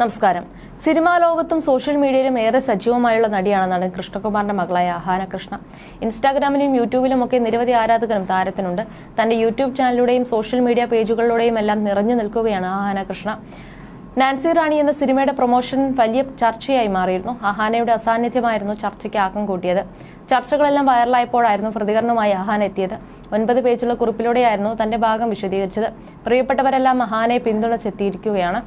നമസ്കാരം. സിനിമാ ലോകത്തും സോഷ്യൽ മീഡിയയിലും ഏറെ സജീവമായുള്ള നടിയാണ് നടൻ കൃഷ്ണകുമാറിന്റെ മകളായ ആഹാന കൃഷ്ണ ഇൻസ്റ്റാഗ്രാമിലും യൂട്യൂബിലും ഒക്കെ നിരവധി ആരാധകരും താരത്തിനുണ്ട്. തന്റെ യൂട്യൂബ് ചാനലിലൂടെയും സോഷ്യൽ മീഡിയ പേജുകളിലൂടെയും എല്ലാം നിറഞ്ഞു നിൽക്കുകയാണ് ആഹാന കൃഷ്ണ നാൻസി റാണി എന്ന സിനിമയുടെ പ്രൊമോഷൻ വലിയ ചർച്ചയായി മാറിയിരുന്നു. അഹാനയുടെ അസാന്നിധ്യമായിരുന്നു ചർച്ചയ്ക്ക് ആക്കം കൂട്ടിയത്. ചർച്ചകളെല്ലാം വൈറലായപ്പോഴായിരുന്നു പ്രതികരണവുമായി അഹാന എത്തിയത്. ഒൻപത് പേജുള്ള കുറിപ്പിലൂടെയായിരുന്നു തന്റെ ഭാഗം വിശദീകരിച്ചത്. പ്രിയപ്പെട്ടവരെല്ലാം അഹാനെ പിന്തുണച്ചെത്തിയിരിക്കുകയാണ്.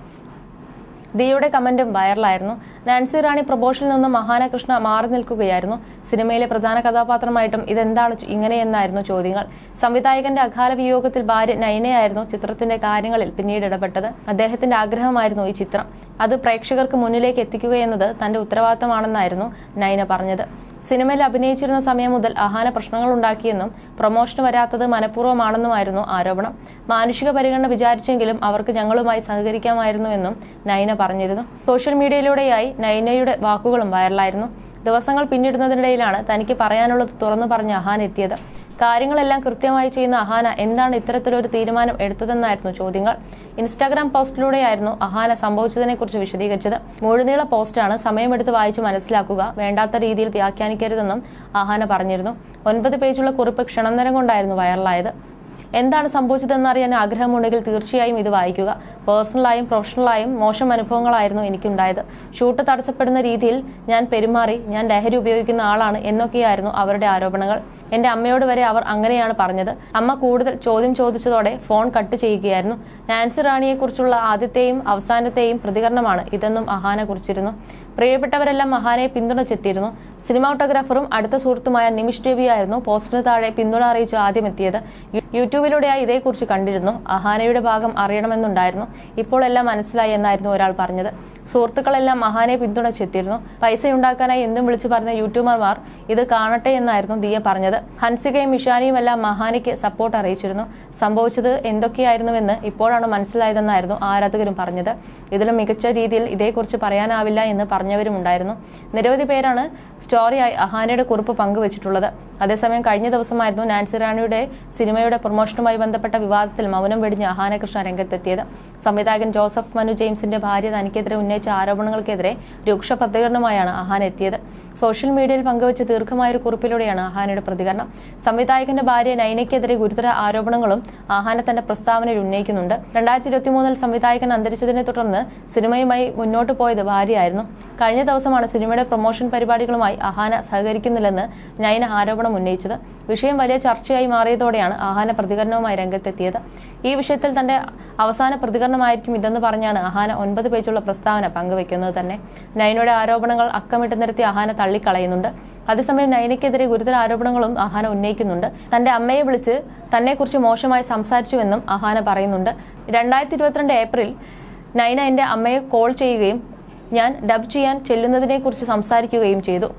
ദിയുടെ കമന്റും വൈറലായിരുന്നു. നാൻസി റാണി പ്രബോഷനിൽ നിന്ന് മഹാനകൃഷ്ണ മാറി നിൽക്കുകയായിരുന്നു. സിനിമയിലെ പ്രധാന കഥാപാത്രമായിട്ടും ഇതെന്താണ് ഇങ്ങനെയെന്നായിരുന്നു ചോദ്യങ്ങൾ. സംവിധായകന്റെ അകാല വിയോഗത്തിൽ ഭാര്യ നൈനയായിരുന്നു ചിത്രത്തിന്റെ കാര്യങ്ങളിൽ പിന്നീട് ഇടപെട്ടത്. അദ്ദേഹത്തിന്റെ ആഗ്രഹമായിരുന്നു ഈ ചിത്രം. അത് പ്രേക്ഷകർക്ക് മുന്നിലേക്ക് എത്തിക്കുകയെന്നത് തന്റെ ഉത്തരവാദിത്തമാണെന്നായിരുന്നു നൈന പറഞ്ഞത്. സിനിമയിൽ അഭിനയിച്ചിരുന്ന സമയം മുതൽ അഹാന പ്രശ്നങ്ങൾ ഉണ്ടാക്കിയെന്നും പ്രൊമോഷന് വരാത്തത് മനഃപൂർവമാണെന്നുമായിരുന്നു ആരോപണം. മാനുഷിക പരിഗണന വിചാരിച്ചെങ്കിലും അവർക്ക് ഞങ്ങളുമായി സഹകരിക്കാമായിരുന്നുവെന്നും നൈന പറഞ്ഞിരുന്നു. സോഷ്യൽ മീഡിയയിലൂടെയായി നൈനയുടെ വാക്കുകളും വൈറലായിരുന്നു. ദിവസങ്ങൾ പിന്നിടുന്നതിനിടയിലാണ് തനിക്ക് പറയാനുള്ളത് തുറന്നു പറഞ്ഞ് അഹാൻ എത്തിയത്. കാര്യങ്ങളെല്ലാം കൃത്യമായി ചെയ്യുന്ന അഹാന എന്താണ് ഇത്തരത്തിലൊരു തീരുമാനം എടുത്തതെന്നായിരുന്നു ചോദ്യങ്ങൾ. ഇൻസ്റ്റാഗ്രാം പോസ്റ്റിലൂടെയായിരുന്നു അഹാന സംഭവിച്ചതിനെക്കുറിച്ച് വിശദീകരിച്ചത്. മുഴുനീള പോസ്റ്റാണ് സമയമെടുത്ത് വായിച്ച് മനസ്സിലാക്കുക വേണ്ടാത്ത രീതിയിൽ വ്യാഖ്യാനിക്കരുതെന്നും അഹാന പറഞ്ഞിരുന്നു. ഒൻപത് പേജുള്ള കുറിപ്പ് ക്ഷണനേരം കൊണ്ടായിരുന്നു വൈറലായത്. എന്താണ് സംഭവിച്ചതെന്ന് അറിയാൻ ആഗ്രഹമുണ്ടെങ്കിൽ തീർച്ചയായും ഇത് വായിക്കുക. പേഴ്സണലായും പ്രൊഫഷണലായും മോശം അനുഭവങ്ങളായിരുന്നു എനിക്കുണ്ടായത്. ഷൂട്ട് തടസ്സപ്പെടുന്ന രീതിയിൽ ഞാൻ പെരുമാറി ഞാൻ ലഹരി ഉപയോഗിക്കുന്ന ആളാണ് എന്നൊക്കെയായിരുന്നു അവരുടെ ആരോപണങ്ങൾ. എന്റെ അമ്മയോട് വരെ അവർ അങ്ങനെയാണ് പറഞ്ഞത്. അമ്മ കൂടുതൽ ചോദ്യം ചോദിച്ചതോടെ ഫോൺ കട്ട് ചെയ്യുകയായിരുന്നു. നാൻസി റാണിയെക്കുറിച്ചുള്ള ആദ്യത്തെയും അവസാനത്തെയും പ്രതികരണമാണ് ഇതെന്നും അഹാന കുറിച്ചിരുന്നു. പ്രിയപ്പെട്ടവരെല്ലാം മഹാനെ പിന്തുണച്ചെത്തിയിരുന്നു. സിനിമാട്ടോഗ്രാഫറും അടുത്ത സുഹൃത്തുമായ നിമിഷ് രവിയായിരുന്നു പോസ്റ്റിന് താഴെ പിന്തുണ അറിയിച്ച് ആദ്യം എത്തിയത് യൂട്യൂബിലൂടെയായി ഇതേക്കുറിച്ച് കണ്ടിരുന്നു. അഹാനയുടെ ഭാഗം അറിയണമെന്നുണ്ടായിരുന്നു. ഇപ്പോൾ എല്ലാം മനസ്സിലായി എന്നായിരുന്നു ഒരാൾ പറഞ്ഞത്. സുഹൃത്തുക്കളെല്ലാം മഹാനെ പിന്തുണച്ചെത്തിയിരുന്നു. പൈസ ഉണ്ടാക്കാനായി എന്തും വിളിച്ചു പറഞ്ഞ യൂട്യൂബർമാർ ഇത് കാണട്ടെ എന്നായിരുന്നു ദിയ പറഞ്ഞത്. ഹൻസികയും ഇഷാനിയും എല്ലാം മഹാനിക്ക് സപ്പോർട്ട് അറിയിച്ചിരുന്നു. സംഭവിച്ചത് എന്തൊക്കെയായിരുന്നുവെന്ന് ഇപ്പോഴാണ് മനസ്സിലായതെന്നായിരുന്നു ആരാധകരും പറഞ്ഞത്. ഇതിലും മികച്ച രീതിയിൽ ഇതേക്കുറിച്ച് പറയാനാവില്ല എന്ന് പറഞ്ഞവരും ഉണ്ടായിരുന്നു നിരവധി പേരാണ് സ്റ്റോറിയായി അഹാനയുടെ കുറിപ്പ് പങ്കുവച്ചിട്ടുള്ളത്. അതേസമയം കഴിഞ്ഞ ദിവസമായിരുന്നു നാൻസി റാണിയുടെ സിനിമയുടെ പ്രൊമോഷനുമായി ബന്ധപ്പെട്ട വിവാദത്തിൽ മൗനം വെടിഞ്ഞ് അഹാനകൃഷ്ണ രംഗത്തെത്തിയത്. സംവിധായകൻ ജോസഫ് മനു ജെയിംസിന്റെ ഭാര്യ തനിക്കെതിരെ ഉന്നയിച്ച ആരോപണങ്ങൾക്കെതിരെ രൂക്ഷ പ്രതികരണമായാണ് അഹാൻ എത്തിയത്. സോഷ്യൽ മീഡിയയിൽ പങ്കുവച്ച ദീർഘമായ ഒരു കുറിപ്പിലൂടെയാണ് ആഹാനയുടെ പ്രതികരണം. സംവിധായകന്റെ ഭാര്യ നൈനയ്ക്കെതിരെ ഗുരുതര ആരോപണങ്ങളും ആഹാന തന്റെ പ്രസ്താവനയിൽ ഉന്നയിക്കുന്നുണ്ട്. രണ്ടായിരത്തി ഇരുപത്തിമൂന്നിൽ സംവിധായകൻ അന്തരിച്ചതിനെ തുടർന്ന് സിനിമയുമായി മുന്നോട്ട് പോയത് ഭാര്യയായിരുന്നു. കഴിഞ്ഞ ദിവസമാണ് സിനിമയുടെ പ്രൊമോഷൻ പരിപാടികളുമായി അഹാന സഹകരിക്കുന്നില്ലെന്ന് നൈന ആരോപണം ഉന്നയിച്ചത്. വിഷയം വലിയ ചർച്ചയായി മാറിയതോടെയാണ് അഹാന പ്രതികരണവുമായി രംഗത്തെത്തിയത്. ഈ വിഷയത്തിൽ തന്റെ അവസാന പ്രതികരണമായിരിക്കും ഇതെന്ന് പറഞ്ഞാണ് അഹാന ഒൻപത് പേജുള്ള പ്രസ്താവന പങ്കുവയ്ക്കുന്നത് തന്നെ. നൈനയുടെ ആരോപണങ്ങൾ അക്കമിട്ട് നിരത്തി അഹാന തള്ളിക്കളയുന്നുണ്ട്. അതേസമയം നൈനയ്ക്കെതിരെ ഗുരുതര ആരോപണങ്ങളും അഹാന ഉന്നയിക്കുന്നുണ്ട്. തന്റെ അമ്മയെ വിളിച്ച് തന്നെക്കുറിച്ച് മോശമായി സംസാരിച്ചുവെന്നും അഹാന പറയുന്നുണ്ട്. രണ്ടായിരത്തി ഇരുപത്തിരണ്ട് ഏപ്രിൽ നൈന എന്റെ അമ്മയെ കോൾ ചെയ്യുകയും ഞാൻ ഡബ് ചെയ്യാൻ ചെല്ലുന്നതിനെക്കുറിച്ച് സംസാരിക്കുകയും ചെയ്തു.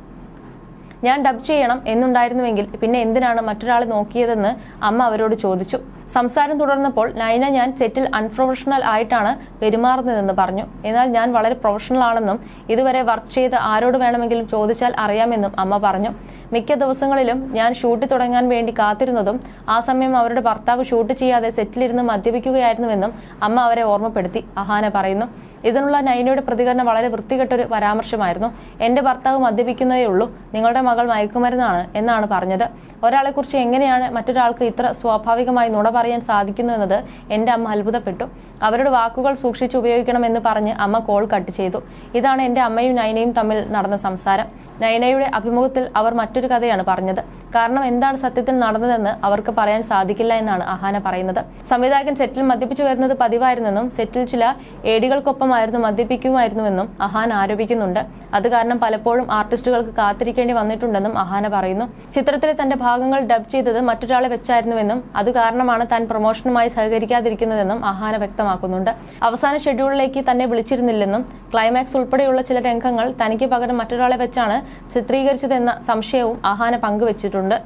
ഞാൻ ഡബ് ചെയ്യണം എന്നുണ്ടായിരുന്നുവെങ്കിൽ പിന്നെ എന്തിനാണ് മറ്റൊരാളെ നോക്കിയതെന്ന് അമ്മ അവരോട് ചോദിച്ചു. സംസാരം തുടർന്നപ്പോൾ നൈന ഞാൻ സെറ്റിൽ അൺപ്രൊഫഷണൽ ആയിട്ടാണ് പെരുമാറുന്നതെന്ന് പറഞ്ഞു. എന്നാൽ ഞാൻ വളരെ പ്രൊഫഷണൽ ആണെന്നും ഇതുവരെ വർക്ക് ചെയ്ത് ആരോട് വേണമെങ്കിലും ചോദിച്ചാൽ അറിയാമെന്നും അമ്മ പറഞ്ഞു. മിക്ക ദിവസങ്ങളിലും ഞാൻ ഷൂട്ട് തുടങ്ങാൻ വേണ്ടി കാത്തിരുന്നതും ആ സമയം അവരുടെ ഭർത്താവ് ഷൂട്ട് ചെയ്യാതെ സെറ്റിലിരുന്ന് മദ്യപിക്കുകയായിരുന്നുവെന്നും അമ്മ അവരെ ഓർമ്മപ്പെടുത്തി അഹാന പറയുന്നു. ഇതിനുള്ള നൈനയുടെ പ്രതികരണം വളരെ വൃത്തികെട്ടൊരു പരാമർശമായിരുന്നു. എന്റെ ഭർത്താവ് മദ്യപിക്കുന്നതേ ഉള്ളൂ നിങ്ങളുടെ മകൾ മയക്കുമരുന്നാണ് എന്നാണ് പറഞ്ഞത്. ഒരാളെക്കുറിച്ച് എങ്ങനെയാണ് മറ്റൊരാൾക്ക് ഇത്ര സ്വാഭാവികമായി നുണ പറയാൻ സാധിക്കുന്നു എന്നത് എന്റെ അമ്മ അത്ഭുതപ്പെട്ടു. അവരുടെ വാക്കുകൾ സൂക്ഷിച്ച് ഉപയോഗിക്കണമെന്ന് പറഞ്ഞ് അമ്മ കോൾ കട്ട് ചെയ്തു. ഇതാണ് എന്റെ അമ്മയും നൈനയും തമ്മിൽ നടന്ന സംസാരം. നൈനയുടെ അഭിമുഖത്തിൽ അവർ മറ്റൊരു കഥയാണ് പറഞ്ഞത്. കാരണം എന്താണ് സത്യത്തിൽ നടന്നതെന്ന് അവർക്ക് പറയാൻ സാധിക്കില്ല എന്നാണ് അഹാന പറയുന്നത്. സംവിധായകൻ സെറ്റിൽ മദ്യപിച്ചു വരുന്നത് പതിവായിരുന്നെന്നും സെറ്റിൽ ചില ഏടികൾക്കൊപ്പമായിരുന്നു മദ്യപിക്കുമായിരുന്നുവെന്നും അഹാൻ ആരോപിക്കുന്നുണ്ട്. അത് കാരണം പലപ്പോഴും ആർട്ടിസ്റ്റുകൾക്ക് കാത്തിരിക്കേണ്ടി വന്നിട്ടുണ്ടെന്നും അഹാന പറയുന്നു. ചിത്രത്തിലെ തന്റെ ഭാഗങ്ങൾ ഡബ് ചെയ്തത് മറ്റൊരാളെ വെച്ചായിരുന്നുവെന്നും അത് കാരണമാണ് താൻ പ്രൊമോഷനുമായി സഹകരിക്കാതിരിക്കുന്നതെന്നും അഹാന വ്യക്തമാക്കുന്നുണ്ട്. അവസാന ഷെഡ്യൂളിലേക്ക് തന്നെ വിളിച്ചിരുന്നില്ലെന്നും ക്ലൈമാക്സ് ഉൾപ്പെടെയുള്ള ചില രംഗങ്ങൾ തനിക്ക് പകരം മറ്റൊരാളെ വെച്ചാണ് ചിത്രീകരിച്ചതെന്ന സംശയവും അഹാന പങ്കുവച്ചിട്ടുണ്ട്.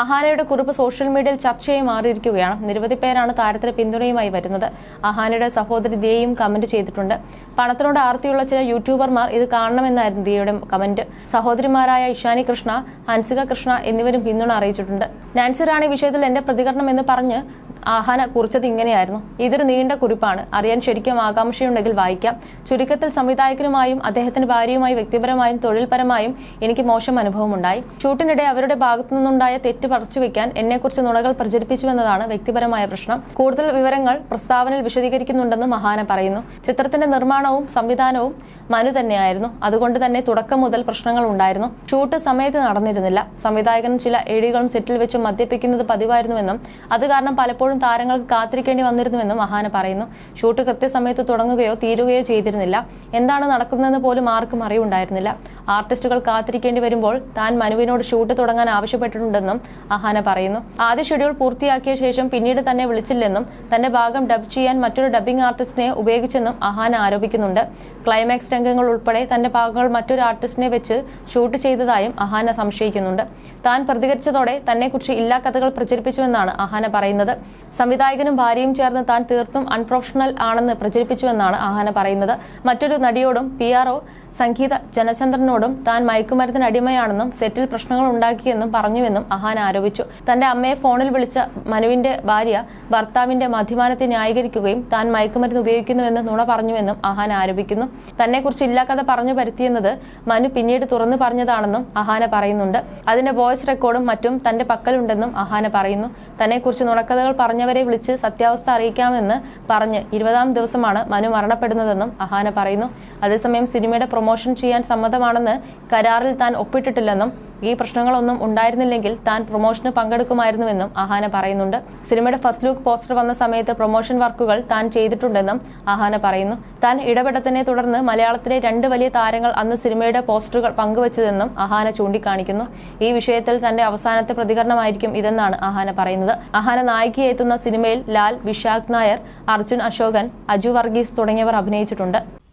അഹാനയുടെ കുറിപ്പ് സോഷ്യൽ മീഡിയയിൽ ചർച്ചയായി മാറിയിരിക്കുകയാണ്. നിരവധി പേരാണ് താരത്തിന് പിന്തുണയുമായി വരുന്നത്. അഹാനയുടെ സഹോദരി ദിയയും കമന്റ് ചെയ്തിട്ടുണ്ട്. പണത്തിനോട് ആർത്തിയുള്ള ചില യൂട്യൂബർമാർ ഇത് കാണണമെന്നായിരുന്നു ദിയയുടെ കമന്റ് സഹോദരിമാരായ ഇഷാനി കൃഷ്ണ ഹൻസിക കൃഷ്ണ എന്നിവരും പിന്തുണ അറിയിച്ചിട്ടുണ്ട്. നാൻസി റാണി വിഷയത്തിൽ എന്റെ പ്രതികരണം എന്ന് പറഞ്ഞ് ആഹാന കുറിച്ചത് ഇങ്ങനെയായിരുന്നു. ഇതൊരു നീണ്ട കുറിപ്പാണ്. അറിയാൻ ശരിക്കും ആകാംക്ഷയുണ്ടെങ്കിൽ വായിക്കാം. ചുരുക്കത്തിൽ സംവിധായകനുമായും അദ്ദേഹത്തിന്റെ ഭാര്യയുമായി വ്യക്തിപരമായും തൊഴിൽപരമായും എനിക്ക് മോശം അനുഭവമുണ്ടായി. ഷൂട്ടിനിടെ അവരുടെ ഭാഗത്തു നിന്നുണ്ടായ തെറ്റ് പറിച്ചുവെക്കാൻ എന്നെക്കുറിച്ച് നുണകൾ പ്രചരിപ്പിച്ചുവെന്നതാണ് വ്യക്തിപരമായ പ്രശ്നം. കൂടുതൽ വിവരങ്ങൾ പ്രസ്താവനയിൽ വിശദീകരിക്കുന്നുണ്ടെന്ന് മഹാന പറയുന്നു. ചിത്രത്തിന്റെ നിർമ്മാണവും സംവിധാനവും മനു തന്നെയായിരുന്നു. അതുകൊണ്ട് തന്നെ തുടക്കം മുതൽ പ്രശ്നങ്ങൾ ഉണ്ടായിരുന്നു. ഷൂട്ട് സമയത്ത് നടന്നിരുന്നില്ല. സംവിധായകനും ചില എഴികളും സെറ്റിൽ വെച്ച് മദ്യപിക്കുന്നത് പതിവായിരുന്നുവെന്നും അത് കാരണം പലപ്പോഴും താരങ്ങൾക്ക് കാത്തിരിക്കേണ്ടി വന്നിരുന്നുവെന്നും മഹാന പറയുന്നു. ഷൂട്ട് കൃത്യസമയത്ത് തുടങ്ങുകയോ തീരുകയോ ചെയ്തിരുന്നില്ല. എന്താണ് നടക്കുന്നതെന്ന് പോലും ആർക്കും അറിവുണ്ടായിരുന്നില്ല. ആർട്ടിസ്റ്റുകൾ കാത്തിരിക്കേണ്ടി വരുമ്പോൾ താൻ മനുവിനോട് ഷൂട്ട് തുടങ്ങാൻ ആവശ്യപ്പെട്ടിട്ടുണ്ടെന്നും അഹാന പറയുന്നു. ആദ്യ ഷെഡ്യൂൾ പൂർത്തിയാക്കിയ ശേഷം പിന്നീട് തന്നെ വിളിച്ചില്ലെന്നും തന്റെ ഭാഗം ഡബ് ചെയ്യാൻ മറ്റൊരു ഡബ്ബിംഗ് ആർട്ടിസ്റ്റിനെ ഉപയോഗിച്ചെന്നും അഹാന ആരോപിക്കുന്നുണ്ട്. ക്ലൈമാക്സ് രംഗങ്ങൾ ഉൾപ്പെടെ തന്റെ ഭാഗങ്ങൾ മറ്റൊരു ആർട്ടിസ്റ്റിനെ വെച്ച് ഷൂട്ട് ചെയ്തതായും അഹാന സംശയിക്കുന്നുണ്ട്. താൻ പ്രതികരിച്ചതോടെ തന്നെക്കുറിച്ച് ഇല്ലാ കഥകൾ പ്രചരിപ്പിച്ചുവെന്നാണ് അഹാന പറയുന്നത്. സംവിധായകനും ഭാര്യയും ചേർന്ന് താൻ തീർത്തും അൺപ്രൊഫഷണൽ ആണെന്ന് പ്രചരിപ്പിച്ചുവെന്നാണ് അഹാന പറയുന്നത്. മറ്റൊരു നടിയോടും പി ആർ ഒ സംഗീത ജനചന്ദ്രനോടും താൻ മയക്കുമരുന്നിന് അടിമയാണെന്നും സെറ്റിൽ പ്രശ്നങ്ങൾ ഉണ്ടാക്കിയെന്നും പറഞ്ഞുവെന്നും അഹാൻ ആരോപിച്ചു. തന്റെ അമ്മയെ ഫോണിൽ വിളിച്ച മനുവിന്റെ ഭാര്യ ഭർത്താവിന്റെ മദ്യപാനത്തെ ന്യായീകരിക്കുകയും താൻ മയക്കുമരുന്ന് ഉപയോഗിക്കുന്നുവെന്ന് നുണ പറഞ്ഞുവെന്നും അഹാൻ ആരോപിക്കുന്നു. തന്നെക്കുറിച്ച് ഇല്ലാ കഥ പറഞ്ഞു പരുത്തിയെന്നത് മനു പിന്നീട് തുറന്നു പറഞ്ഞതാണെന്നും അഹാന പറയുന്നുണ്ട്. അതിന്റെ വോയിസ് റെക്കോർഡും മറ്റും തന്റെ പക്കലുണ്ടെന്നും അഹാന പറയുന്നു. തന്നെക്കുറിച്ച് നുണക്കഥകൾ പറഞ്ഞവരെ വിളിച്ച് സത്യാവസ്ഥ അറിയിക്കാമെന്ന് പറഞ്ഞ് ഇരുപതാം ദിവസമാണ് മനു മരണപ്പെടുന്നതെന്നും അഹാന പറയുന്നു. അതേസമയം സിനിമയുടെ പ്രൊമോഷൻ ചെയ്യാൻ സമ്മതമാണെന്ന് കരാറിൽ താൻ ഒപ്പിട്ടിട്ടില്ലെന്നും ഈ പ്രശ്നങ്ങളൊന്നും ഉണ്ടായിരുന്നില്ലെങ്കിൽ താൻ പ്രൊമോഷന് പങ്കെടുക്കുമായിരുന്നുവെന്നും അഹാന പറയുന്നുണ്ട്. സിനിമയുടെ ഫസ്റ്റ് ലുക്ക് പോസ്റ്റർ വന്ന സമയത്ത് പ്രൊമോഷൻ വർക്കുകൾ താൻ ചെയ്തിട്ടുണ്ടെന്നും അഹാന പറയുന്നു. താൻ ഇടപെട്ടതിനെ തുടർന്ന് മലയാളത്തിലെ രണ്ട് വലിയ താരങ്ങൾ അന്ന് സിനിമയുടെ പോസ്റ്ററുകൾ പങ്കുവച്ചതെന്നും അഹാന ചൂണ്ടിക്കാണിക്കുന്നു. ഈ വിഷയത്തിൽ തന്റെ അവസാനത്തെ പ്രതികരണമായിരിക്കും ഇതെന്നാണ് അഹാന പറയുന്നത്. അഹാന നായികയെ എത്തുന്ന സിനിമയിൽ ലാൽ വിശാഖ് നായർ അർജുൻ അശോകൻ അജു വർഗീസ് തുടങ്ങിയവർ അഭിനയിച്ചിട്ടുണ്ട്.